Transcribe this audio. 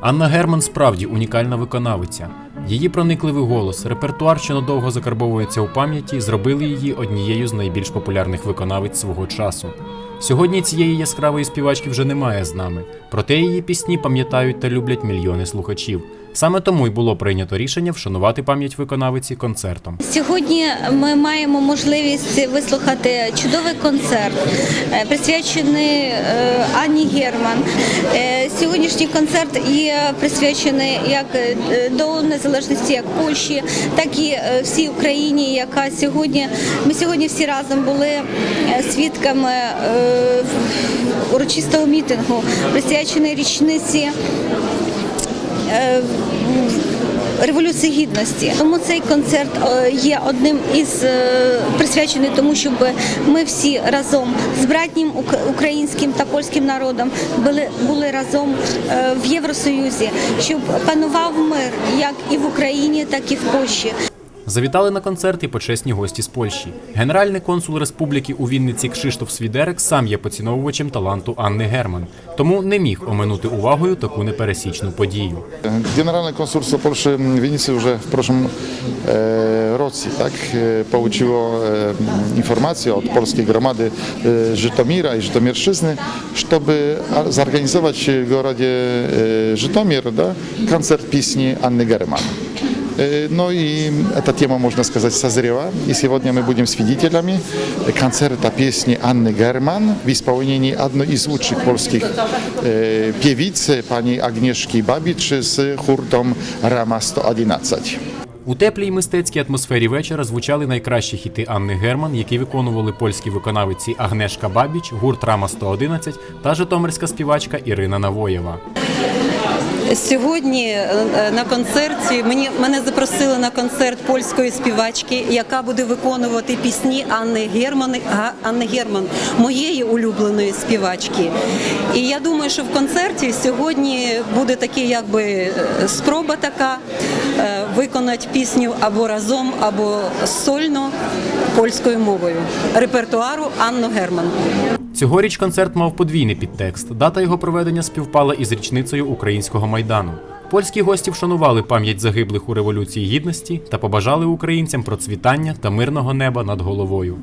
Анна Герман справді унікальна виконавиця. Її проникливий голос, репертуар, що надовго закарбовується у пам'яті, зробили її однією з найбільш популярних виконавиць свого часу. Сьогодні цієї яскравої співачки вже немає з нами, проте її пісні пам'ятають та люблять мільйони слухачів. Саме тому й було прийнято рішення вшанувати пам'ять виконавиці концертом. Сьогодні ми маємо можливість вислухати чудовий концерт, е, присвячений е, Анні Герман. Е, Сьогоднішній концерт є присвячений як до незалежності як Польщі, так і е, всій Україні, яка сьогодні ми сьогодні всі разом були е, свідками е, урочистого мітингу, присвячений річниці. Революції гідності, тому цей концерт е, є одним із е, присвячений тому, щоб ми всі разом з братнім українським та польським народом були, були разом е, в Євросоюзі, щоб панував мир як і в Україні, так і в Польщі. Завітали на концерт і почесні гості з Польщі. Генеральний консул республіки у Вінниці Кшиштоф Свідерек сам є поціновувачем таланту Анни Герман, тому не міг оминути увагою таку непересічну подію. W Winnicy już w proszym e, roці tak, e, pouczyło e, informacje od polskiej gromady e, Żytomira i Żytomierszczyzny, żeby a- zorganizować w городе e, Żytomir da, koncert песни Анны Герман. Э, Ну и эта тема, можно сказать, созрела. И сегодня мы будем свидетелями концерта песни Анны Герман в исполнении одной из лучших польских э, певиц, пани Агнешки Бабич с хуртом Рама 111. У теплій мистецькій атмосфері вечора звучали найкращі хіти Анни Герман, які виконували польські виконавиці Агнешка Бабіч, гурт Рама 111 та житомирська співачка Ірина Навоєва. Сьогодні е, на концерті мені мене запросили на концерт польської співачки, яка буде виконувати пісні Анни Герман, Анни Герман, моєї улюбленої співачки. І я думаю, що в концерті сьогодні буде такий, якби спроба така е, виконати пісню або разом, або сольно польською мовою репертуару Анну Герман. Цьогоріч концерт мав подвійний підтекст. Дата його проведення співпала із річницею українського майдану. Польські гості вшанували пам'ять загиблих у революції гідності та побажали українцям процвітання та мирного неба над головою.